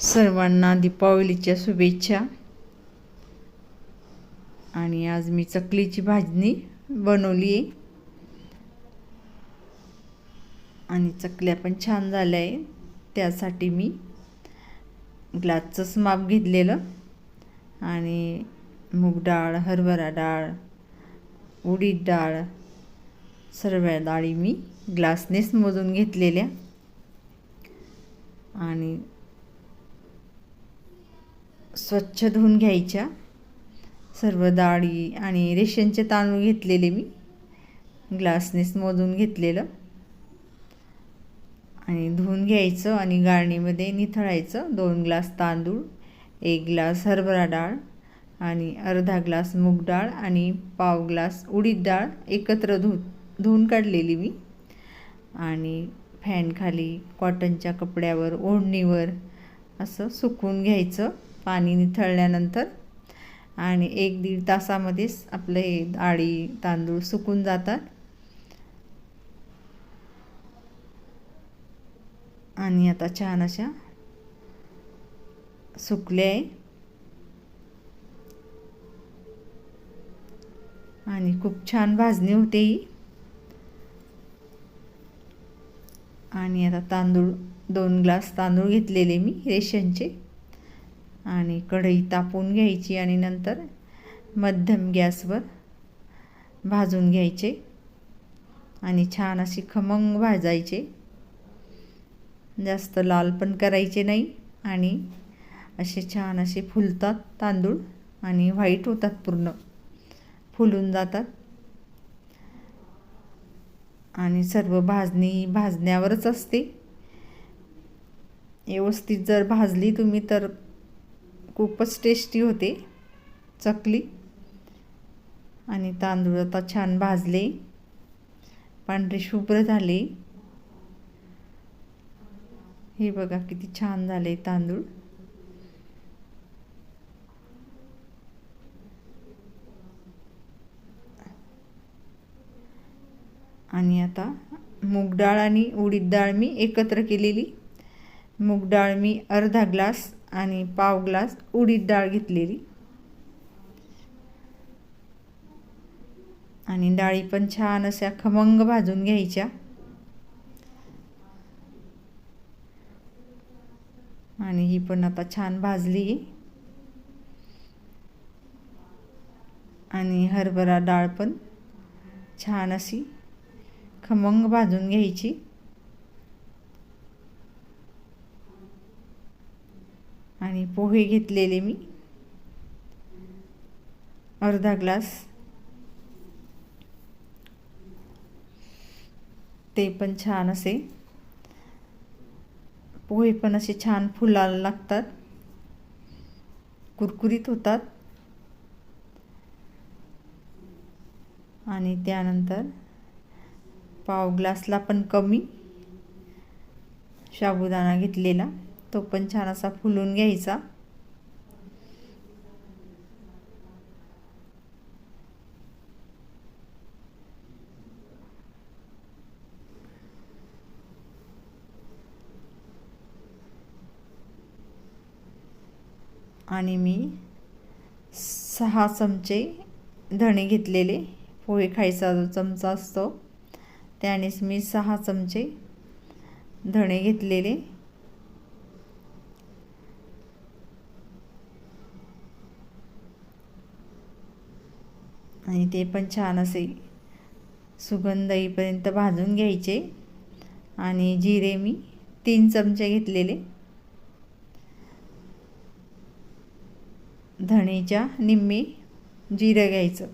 सर्वांना दीपावलीच्या शुभेच्छा. आणि आज मी चकलीची भाजणी बनवली आहे. आणि चकल्या पण छान झाल्या आहे त्यासाठी मी ग्लासचंच माप घेतलेलं. आणि मूग डाळ हरभरा डाळ उडीद डाळ सर्व डाळी मी ग्लासनेच मोजून घेतलेल्या. आणि स्वच्छ धुवून घ्यायच्या. सर्व डाळी आणि रेशनचे तांदूळ घेतलेले मी. ग्लासनेच मोजून घेतलेलं. आणि धुवून घ्यायचं आणि गाळणीमध्ये निथळायचं. दोन ग्लास तांदूळ एक ग्लास हरभरा डाळ आणि अर्धा ग्लास मूग डाळ आणि पाव ग्लास उडीद डाळ एकत्र धु धुवून काढलेली मी. आणि फॅनखाली कॉटनच्या कपड्यावर ओढणीवर असं सुकवून घ्यायचं. पाणी निथळल्यानंतर आणि एक दीड तासामध्येच आपले हे डाळी तांदूळ सुकून जातात. आणि आता छान अशा सुकले आहे. आणि खूप छान भाजणी होते ही. आणि आता तांदूळ दोन ग्लास तांदूळ घेतलेले मी रेशनचे. आणि कढई तापून घ्यायची आणि नंतर मध्यम गॅसवर भाजून घ्यायचे. आणि छान अशी खमंग भाजायचे. जास्त लाल पण करायचे नाही आणि असे छान असे फुलतात तांदूळ आणि व्हाईट होतात पूर्ण. फुलून जातात. आणि सर्व भाजणी भाजण्यावरच असते. व्यवस्थित जर भाजली तुम्ही तर खूपच टेस्टी होते. चकली. आणि तांदूळ आता छान भाजले. पांढरे शुभ्र झाले. हे बघा किती छान झाले तांदूळ. आणि आता मूग डाळ आणि उडीद डाळ मी एकत्र केलेली. मूग डाळ मी अर्धा ग्लास आणि पाव ग्लास उडीद डाळ घेतलेली. आणि डाळी पण छान अशा खमंग भाजून घ्यायच्या. आणि ही पण आता छान भाजली. आणि हरभरा डाळ पण छान अशी खमंग भाजून घ्यायची. आणि पोहे घेतलेले मी. अर्धा ग्लास. ते पण छान असे. पोहे पण असे छान फुलायला लागतात. कुरकुरीत होतात. आणि त्यानंतर पाव ग्लासला पण कमी. साबुदाणा घेतलेला. तो पण छान असा फुलून घ्यायचा. आणि मी सहा चमचे धणे घेतलेले. पोहे खायचा जो चमचा असतो त्यानेच मी सहा चमचे धणे घेतलेले. आणि ते पण छान असे सुगंध येईपर्यंत भाजून घ्यायचे. आणि जिरे मी तीन चमचे घेतलेले. धणेच्या निम्मे जिरं घ्यायचं.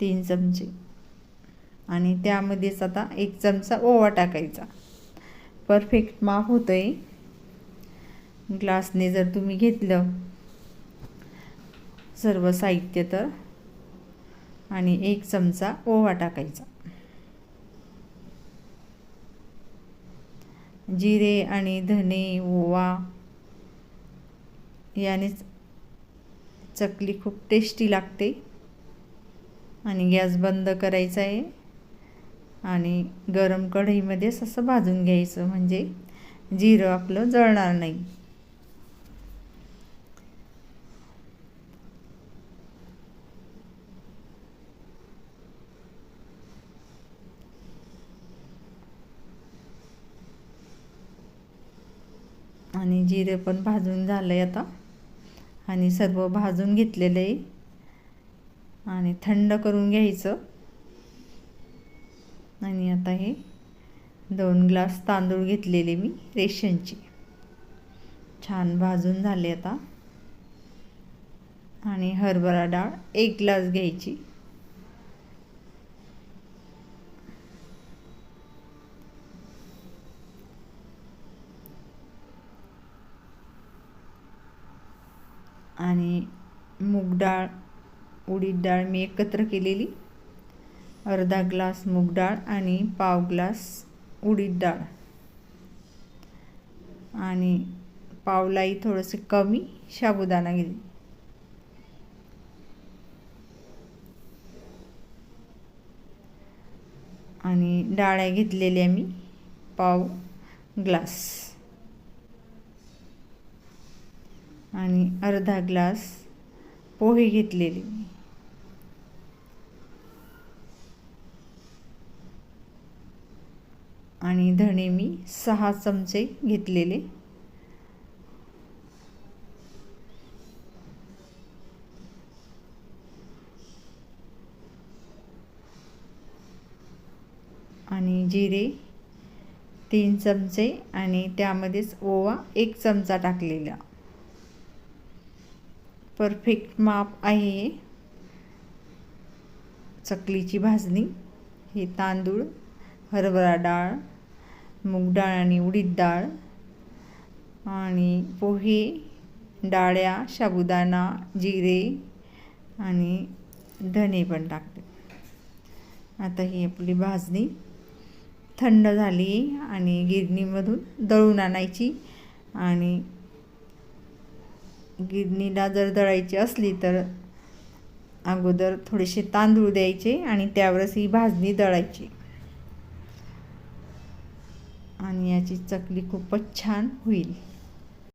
तीन चमचे. आणि त्यामध्येच आता एक चमचा ओवा टाकायचा. परफेक्ट माप होतं आहे ग्लासने जर तुम्ही घेतलं सर्व साहित्य तर. आणि एक चमचा ओवा टाकायचा. जिरे आणि धने ओवा यानेच चकली खूप टेस्टी लागते. आणि गॅस बंद करायचा आहे. आणि गरम कढईमध्येच असं भाजून घ्यायचं. म्हणजे जिरं आपलं जळणार नाही. आणि जिरे पण भाजून झालं आहे आता. आणि सर्व भाजून घेतलेलं. आहे आणि थंड करून घ्यायचं. आणि आता हे दोन ग्लास तांदूळ घेतलेले मी रेशनचे. छान भाजून झाले आता. आणि हरभरा डाळ एक ग्लास घ्यायची. आणि मूग डाळ उडीद डाळ मी एकत्र केलेली. अर्धा ग्लास मूग डाळ आणि पाव ग्लास उडीद डाळ. आणि पावलाही थोडंसं कमी साबुदाणा घेतली. आणि डाळ्या घेतलेल्या मी पाव ग्लास. आणि अर्धा ग्लास पोहे घेतलेले आणि धणे मी सहा चमचे घेतलेले. आणि जिरे तीन चमचे आणि त्यामध्येच ओवा एक चमचा टाकलेला. परफेक्ट माप आहे चकलीची भाजणी हे तांदूळ हरभरा डाळ मूग डाळ आणि उडीद डाळ आणि पोहे डाळ्या साबुदाणा जिरे आणि धने पण टाकते. आता ही आपली भाजणी थंड झाली आणि गिरणीमधून दळून आणायची आणि गिरणीला जर दळायची असली तर अगोदर थोडेसे तांदूळ द्यायचे आणि त्यावरच ही भाजणी दळायची. आणि याची चकली खूपच छान होईल.